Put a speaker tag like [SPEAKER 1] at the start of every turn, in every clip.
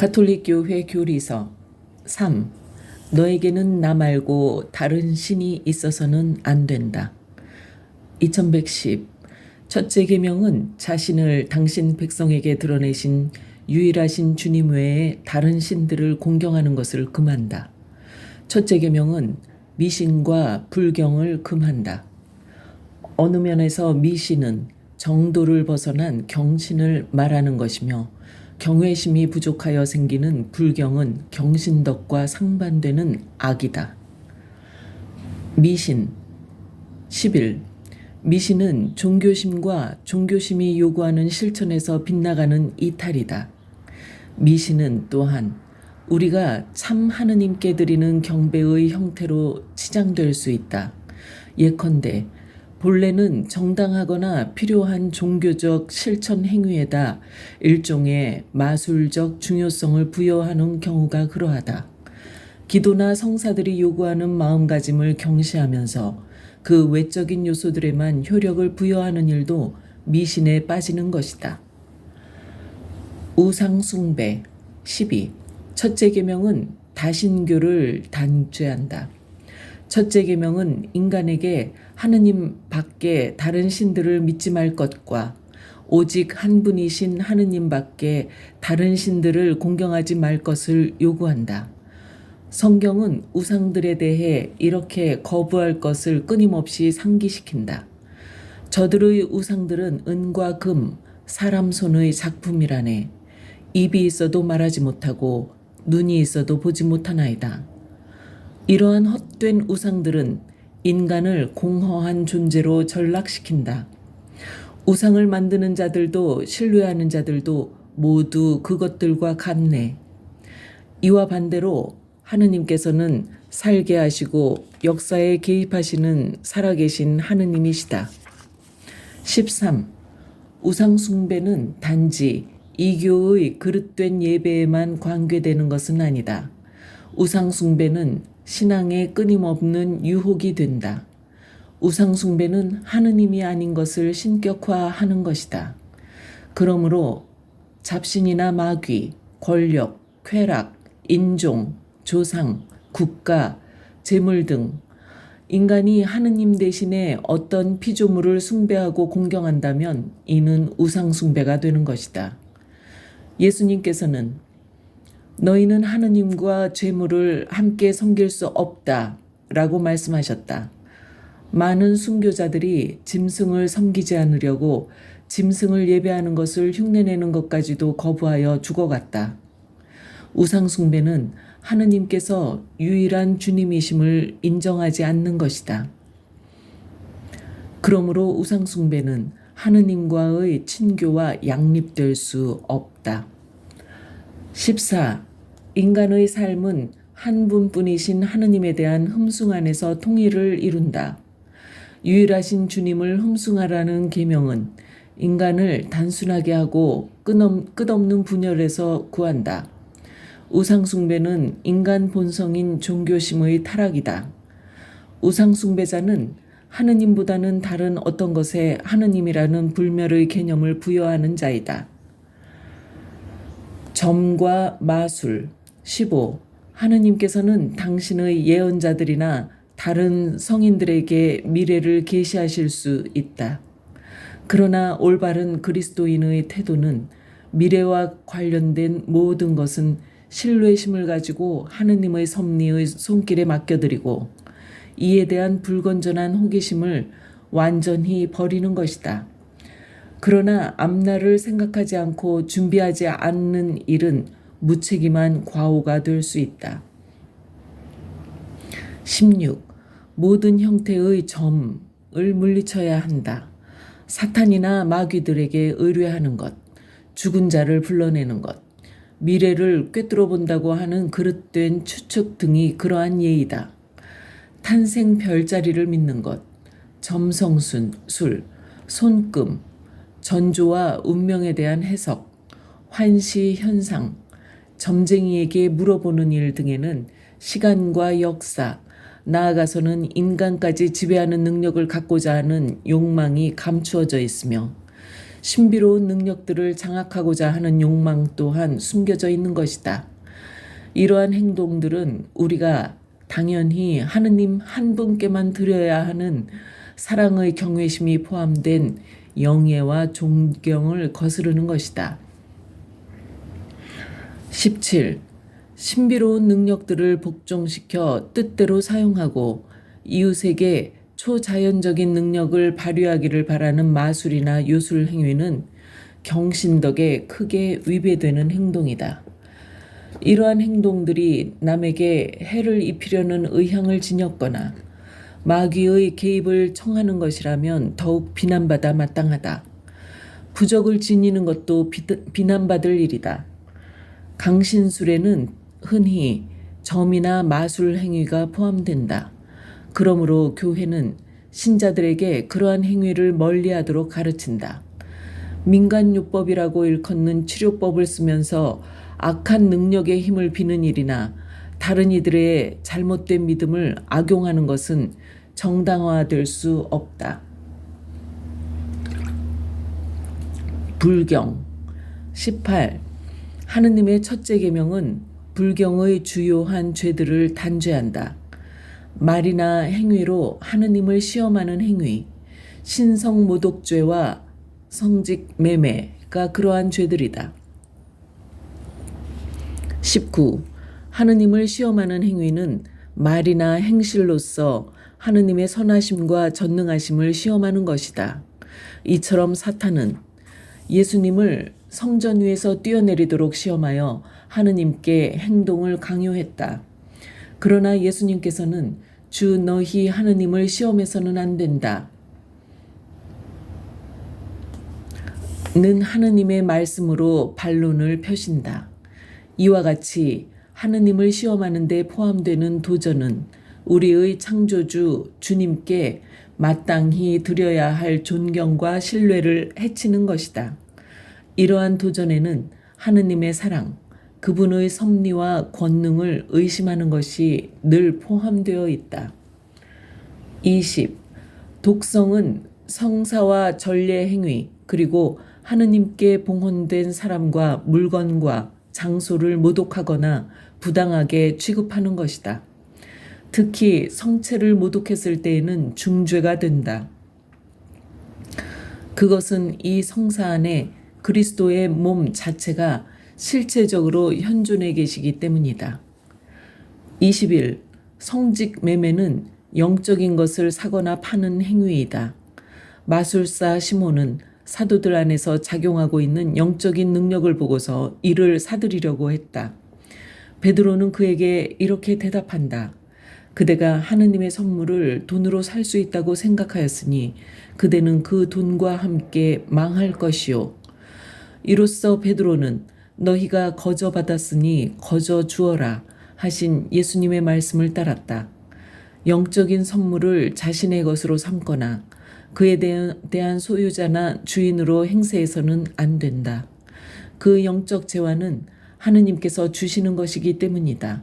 [SPEAKER 1] 가톨릭 교회 교리서 3. 너에게는 나 말고 다른 신이 있어서는 안 된다. 2110. 첫째 계명은 자신을 당신 백성에게 드러내신 유일하신 주님 외에 다른 신들을 공경하는 것을 금한다. 첫째 계명은 미신과 불경을 금한다. 어느 면에서 미신은 정도를 벗어난 경신을 말하는 것이며 경외심이 부족하여 생기는 불경은 경신덕과 상반되는 악이다. 미신 11. 미신은 종교심과 종교심이 요구하는 실천에서 빗나가는 이탈이다. 미신은 또한 우리가 참 하느님께 드리는 경배의 형태로 치장될 수 있다. 예컨대 본래는 정당하거나 필요한 종교적 실천 행위에다 일종의 마술적 중요성을 부여하는 경우가 그러하다. 기도나 성사들이 요구하는 마음가짐을 경시하면서 그 외적인 요소들에만 효력을 부여하는 일도 미신에 빠지는 것이다. 우상숭배 12. 첫째 계명은 다신교를 단죄한다. 첫째 계명은 인간에게 하느님 밖에 다른 신들을 믿지 말 것과 오직 한 분이신 하느님 밖에 다른 신들을 공경하지 말 것을 요구한다. 성경은 우상들에 대해 이렇게 거부할 것을 끊임없이 상기시킨다. 저들의 우상들은 은과 금, 사람 손의 작품이라네. 입이 있어도 말하지 못하고 눈이 있어도 보지 못하나이다. 이러한 헛된 우상들은 인간을 공허한 존재로 전락시킨다. 우상을 만드는 자들도 신뢰하는 자들도 모두 그것들과 같네. 이와 반대로 하느님께서는 살게 하시고 역사에 개입하시는 살아계신 하느님이시다. 13. 우상숭배는 단지 이교의 그릇된 예배에만 관계되는 것은 아니다. 우상숭배는 신앙에 끊임없는 유혹이 된다. 우상숭배는 하느님이 아닌 것을 신격화하는 것이다. 그러므로 잡신이나 마귀, 권력, 쾌락, 인종, 조상, 국가, 재물 등 인간이 하느님 대신에 어떤 피조물을 숭배하고 공경한다면 이는 우상숭배가 되는 것이다. 예수님께서는 너희는 하느님과 재물을 함께 섬길 수 없다 라고 말씀하셨다. 많은 순교자들이 짐승을 섬기지 않으려고 짐승을 예배하는 것을 흉내내는 것까지도 거부하여 죽어갔다. 우상숭배는 하느님께서 유일한 주님이심을 인정하지 않는 것이다. 그러므로 우상숭배는 하느님과의 친교와 양립될 수 없다. 14. 인간의 삶은 한 분뿐이신 하느님에 대한 흠숭 안에서 통일을 이룬다. 유일하신 주님을 흠숭하라는 계명은 인간을 단순하게 하고 끝없는 분열에서 구한다. 우상숭배는 인간 본성인 종교심의 타락이다. 우상숭배자는 하느님보다는 다른 어떤 것에 하느님이라는 불멸의 개념을 부여하는 자이다. 점과 마술 15. 하느님께서는 당신의 예언자들이나 다른 성인들에게 미래를 계시하실 수 있다. 그러나 올바른 그리스도인의 태도는 미래와 관련된 모든 것은 신뢰심을 가지고 하느님의 섭리의 손길에 맡겨드리고 이에 대한 불건전한 호기심을 완전히 버리는 것이다. 그러나 앞날을 생각하지 않고 준비하지 않는 일은 무책임한 과오가 될 수 있다. 16. 모든 형태의 점을 물리쳐야 한다. 사탄이나 마귀들에게 의뢰하는 것, 죽은 자를 불러내는 것, 미래를 꿰뚫어 본다고 하는 그릇된 추측 등이 그러한 예이다. 탄생 별자리를 믿는 것, 점성술, 술, 손금, 전조와 운명에 대한 해석, 환시 현상, 점쟁이에게 물어보는 일 등에는 시간과 역사, 나아가서는 인간까지 지배하는 능력을 갖고자 하는 욕망이 감추어져 있으며 신비로운 능력들을 장악하고자 하는 욕망 또한 숨겨져 있는 것이다. 이러한 행동들은 우리가 당연히 하느님 한 분께만 드려야 하는 사랑의 경외심이 포함된 영예와 존경을 거스르는 것이다. 17. 신비로운 능력들을 복종시켜 뜻대로 사용하고 이웃에게 초자연적인 능력을 발휘하기를 바라는 마술이나 요술 행위는 경신덕에 크게 위배되는 행동이다. 이러한 행동들이 남에게 해를 입히려는 의향을 지녔거나 마귀의 개입을 청하는 것이라면 더욱 비난받아 마땅하다. 부적을 지니는 것도 비, 비난받을 일이다. 강신술에는 흔히 점이나 마술 행위가 포함된다. 그러므로 교회는 신자들에게 그러한 행위를 멀리 하도록 가르친다. 민간요법이라고 일컫는 치료법을 쓰면서 악한 능력의 힘을 비는 일이나 다른 이들의 잘못된 믿음을 악용하는 것은 정당화될 수 없다. 불경 18. 하느님의 첫째 계명은 불경의 주요한 죄들을 단죄한다. 말이나 행위로 하느님을 시험하는 행위, 신성 모독죄와 성직 매매가 그러한 죄들이다. 19. 하느님을 시험하는 행위는 말이나 행실로서 하느님의 선하심과 전능하심을 시험하는 것이다. 이처럼 사탄은 예수님을 성전 위에서 뛰어내리도록 시험하여 하느님께 행동을 강요했다. 그러나 예수님께서는 주 너희 하느님을 시험해서는 안 된다. 는 하느님의 말씀으로 반론을 펴신다. 이와 같이 하느님을 시험하는 데 포함되는 도전은 우리의 창조주 주님께 마땅히 드려야 할 존경과 신뢰를 해치는 것이다. 이러한 도전에는 하느님의 사랑, 그분의 섭리와 권능을 의심하는 것이 늘 포함되어 있다. 20. 독성은 성사와 전례 행위, 그리고 하느님께 봉헌된 사람과 물건과 장소를 모독하거나 부당하게 취급하는 것이다. 특히 성체를 모독했을 때에는 중죄가 된다. 그것은 이 성사 안에 그리스도의 몸 자체가 실체적으로 현존해 계시기 때문이다. 21. 성직 매매는 영적인 것을 사거나 파는 행위이다. 마술사 시몬은 사도들 안에서 작용하고 있는 영적인 능력을 보고서 이를 사들이려고 했다. 베드로는 그에게 이렇게 대답한다. 그대가 하느님의 선물을 돈으로 살 수 있다고 생각하였으니 그대는 그 돈과 함께 망할 것이요. 이로써 베드로는 너희가 거저 받았으니 거저 주어라 하신 예수님의 말씀을 따랐다. 영적인 선물을 자신의 것으로 삼거나 그에 대한 소유자나 주인으로 행세해서는 안 된다. 그 영적 재화는 하느님께서 주시는 것이기 때문이다.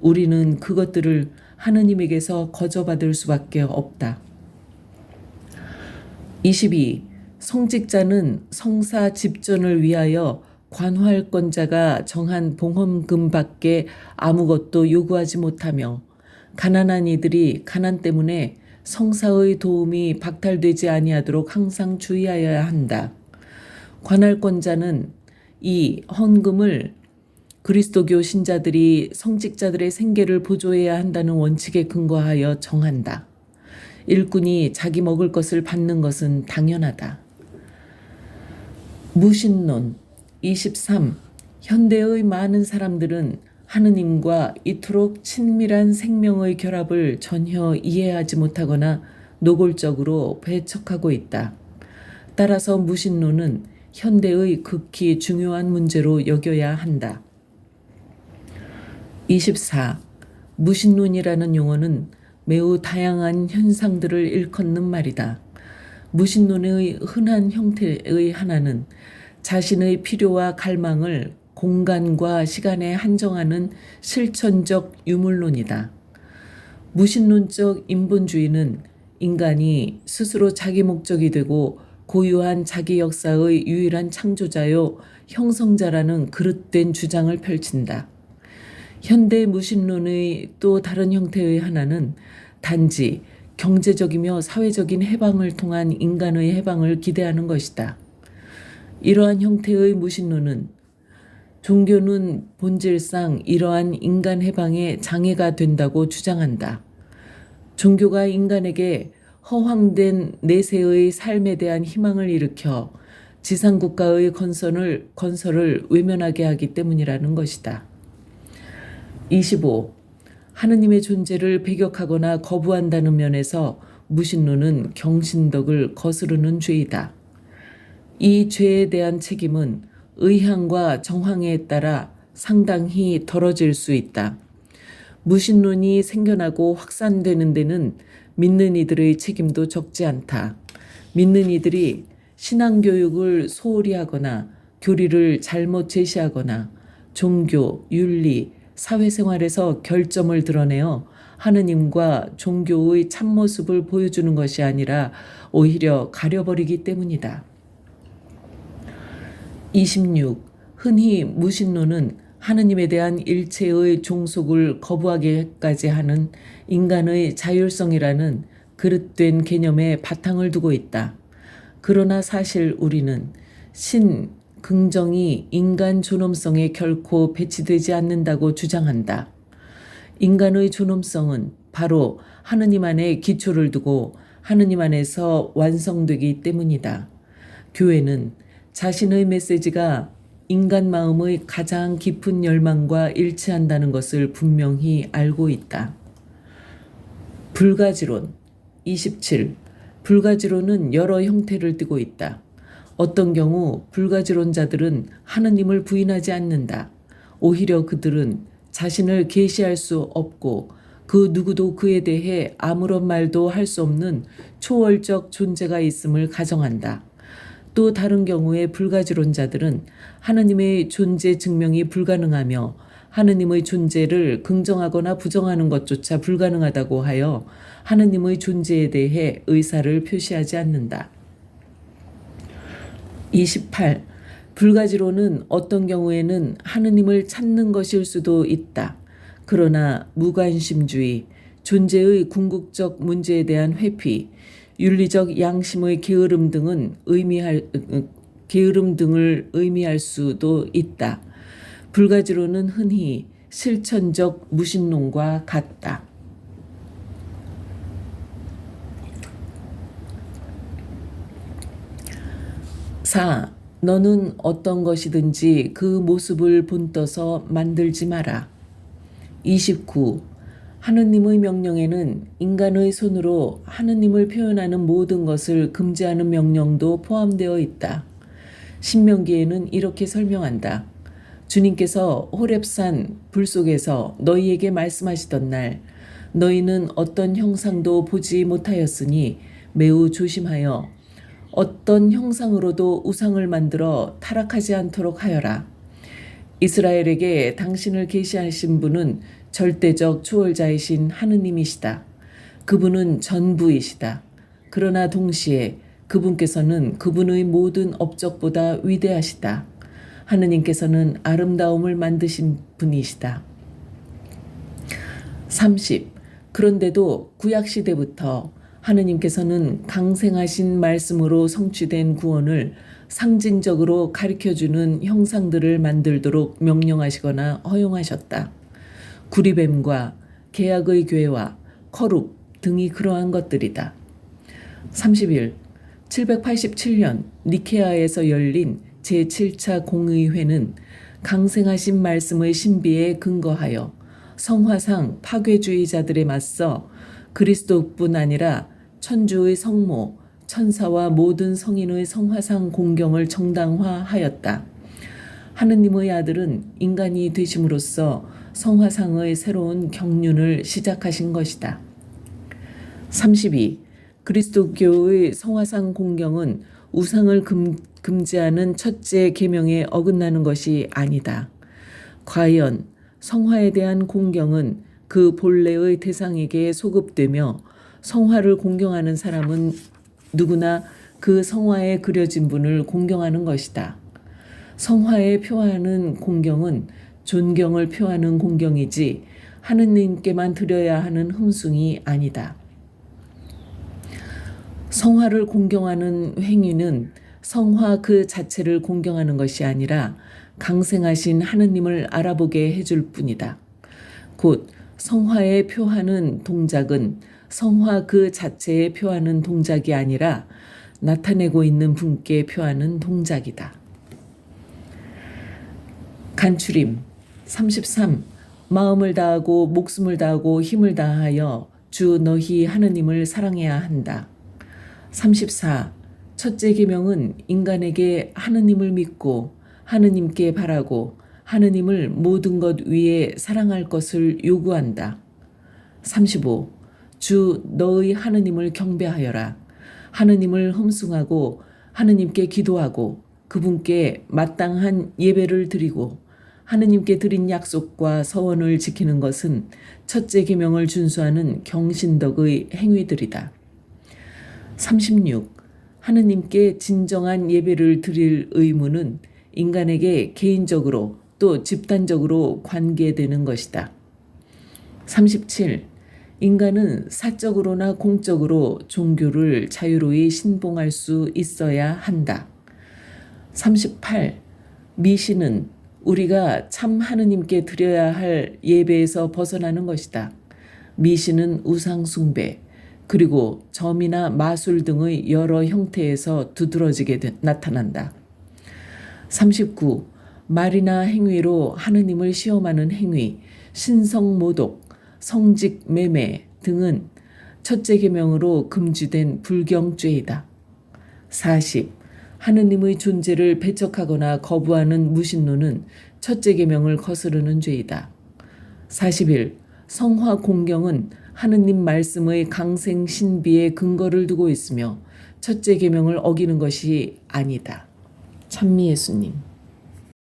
[SPEAKER 1] 우리는 그것들을 하느님에게서 거저받을 수밖에 없다. 22. 성직자는 성사 집전을 위하여 관할권자가 정한 봉헌금 밖에 아무것도 요구하지 못하며 가난한 이들이 가난 때문에 성사의 도움이 박탈되지 아니하도록 항상 주의하여야 한다. 관할권자는 이 헌금을 그리스도교 신자들이 성직자들의 생계를 보조해야 한다는 원칙에 근거하여 정한다. 일꾼이 자기 먹을 것을 받는 것은 당연하다. 무신론 23. 현대의 많은 사람들은 하느님과 이토록 친밀한 생명의 결합을 전혀 이해하지 못하거나 노골적으로 배척하고 있다. 따라서 무신론은 현대의 극히 중요한 문제로 여겨야 한다. 24. 무신론이라는 용어는 매우 다양한 현상들을 일컫는 말이다. 무신론의 흔한 형태의 하나는 자신의 필요와 갈망을 공간과 시간에 한정하는 실천적 유물론이다. 무신론적 인본주의는 인간이 스스로 자기 목적이 되고 고유한 자기 역사의 유일한 창조자요 형성자라는 그릇된 주장을 펼친다. 현대 무신론의 또 다른 형태의 하나는 단지 경제적이며 사회적인 해방을 통한 인간의 해방을 기대하는 것이다. 이러한 형태의 무신론은 종교는 본질상 이러한 인간 해방에 장애가 된다고 주장한다. 종교가 인간에게 허황된 내세의 삶에 대한 희망을 일으켜 지상국가의 건설을, 건설을 외면하게 하기 때문이라는 것이다. 25. 하느님의 존재를 배격하거나 거부한다는 면에서 무신론은 경신덕을 거스르는 죄이다. 이 죄에 대한 책임은 의향과 정황에 따라 상당히 덜어질 수 있다. 무신론이 생겨나고 확산되는 데는 믿는 이들의 책임도 적지 않다. 믿는 이들이 신앙교육을 소홀히 하거나 교리를 잘못 제시하거나 종교, 윤리, 사회생활에서 결점을 드러내어 하느님과 종교의 참모습을 보여주는 것이 아니라 오히려 가려버리기 때문이다. 26. 흔히 무신론은 하느님에 대한 일체의 종속을 거부하게까지 하는 인간의 자율성이라는 그릇된 개념에 바탕을 두고 있다. 그러나 사실 우리는 신, 긍정이 인간 존엄성에 결코 배치되지 않는다고 주장한다. 인간의 존엄성은 바로 하느님 안에 기초를 두고 하느님 안에서 완성되기 때문이다. 교회는 자신의 메시지가 인간 마음의 가장 깊은 열망과 일치한다는 것을 분명히 알고 있다. 불가지론 27. 불가지론은 여러 형태를 띠고 있다. 어떤 경우 불가지론자들은 하느님을 부인하지 않는다. 오히려 그들은 자신을 계시할 수 없고 그 누구도 그에 대해 아무런 말도 할 수 없는 초월적 존재가 있음을 가정한다. 또 다른 경우에 불가지론자들은 하느님의 존재 증명이 불가능하며 하느님의 존재를 긍정하거나 부정하는 것조차 불가능하다고 하여 하느님의 존재에 대해 의사를 표시하지 않는다. 28. 불가지로는 어떤 경우에는 하느님을 찾는 것일 수도 있다. 그러나 무관심주의, 존재의 궁극적 문제에 대한 회피, 윤리적 양심의 게으름 등은 의미할 게으름 등을 의미할 수도 있다. 불가지로는 흔히 실천적 무신론과 같다. 4. 너는 어떤 것이든지 그 모습을 본떠서 만들지 마라. 29. 하느님의 명령에는 인간의 손으로 하느님을 표현하는 모든 것을 금지하는 명령도 포함되어 있다. 신명기에는 이렇게 설명한다. 주님께서 호렙산 불 속에서 너희에게 말씀하시던 날 너희는 어떤 형상도 보지 못하였으니 매우 조심하여 어떤 형상으로도 우상을 만들어 타락하지 않도록 하여라. 이스라엘에게 당신을 계시하신 분은 절대적 초월자이신 하느님이시다. 그분은 전부이시다. 그러나 동시에 그분께서는 그분의 모든 업적보다 위대하시다. 하느님께서는 아름다움을 만드신 분이시다. 30. 그런데도 구약시대부터 하느님께서는 강생하신 말씀으로 성취된 구원을 상징적으로 가르쳐주는 형상들을 만들도록 명령하시거나 허용하셨다. 구리뱀과 계약의 괴와 커룹 등이 그러한 것들이다. 31. 787년 니케아에서 열린 제7차 공의회는 강생하신 말씀의 신비에 근거하여 성화상 파괴주의자들에 맞서 그리스도뿐 아니라 천주의 성모, 천사와 모든 성인의 성화상 공경을 정당화하였다. 하느님의 아들은 인간이 되심으로써 성화상의 새로운 경륜을 시작하신 것이다. 32. 그리스도교의 성화상 공경은 우상을 금, 금지하는 첫째 계명에 어긋나는 것이 아니다. 과연 성화에 대한 공경은 그 본래의 대상에게 소급되며 성화를 공경하는 사람은 누구나 그 성화에 그려진 분을 공경하는 것이다. 성화에 표하는 공경은 존경을 표하는 공경이지 하느님께만 드려야 하는 흠숭이 아니다. 성화를 공경하는 행위는 성화 그 자체를 공경하는 것이 아니라 강생하신 하느님을 알아보게 해줄 뿐이다. 곧 성화에 표하는 동작은 성화 그 자체에 표하는 동작이 아니라 나타내고 있는 분께 표하는 동작이다. 간추림 33 마음을 다하고 목숨을 다하고 힘을 다하여 주 너희 하느님을 사랑해야 한다. 34 첫째 계명은 인간에게 하느님을 믿고 하느님께 바라고 하느님을 모든 것 위에 사랑할 것을 요구한다. 35. 주 너의 하느님을 경배하여라. 하느님을 흠숭하고 하느님께 기도하고 그분께 마땅한 예배를 드리고 하느님께 드린 약속과 서원을 지키는 것은 첫째 계명을 준수하는 경신덕의 행위들이다. 36. 하느님께 진정한 예배를 드릴 의무는 인간에게 개인적으로 또 집단적으로 관계되는 것이다. 37. 인간은 사적으로나 공적으로 종교를 자유로이 신봉할 수 있어야 한다. 38. 미신은 우리가 참 하느님께 드려야 할 예배에서 벗어나는 것이다. 미신은 우상숭배, 그리고 점이나 마술 등의 여러 형태에서 두드러지게 되, 나타난다. 39. 말이나 행위로 하느님을 시험하는 행위, 신성모독, 성직 매매 등은 첫째 계명으로 금지된 불경죄이다. 40. 하느님의 존재를 배척하거나 거부하는 무신론은 첫째 계명을 거스르는 죄이다. 41. 성화 공경은 하느님 말씀의 강생 신비에 근거를 두고 있으며 첫째 계명을 어기는 것이 아니다. 찬미 예수님.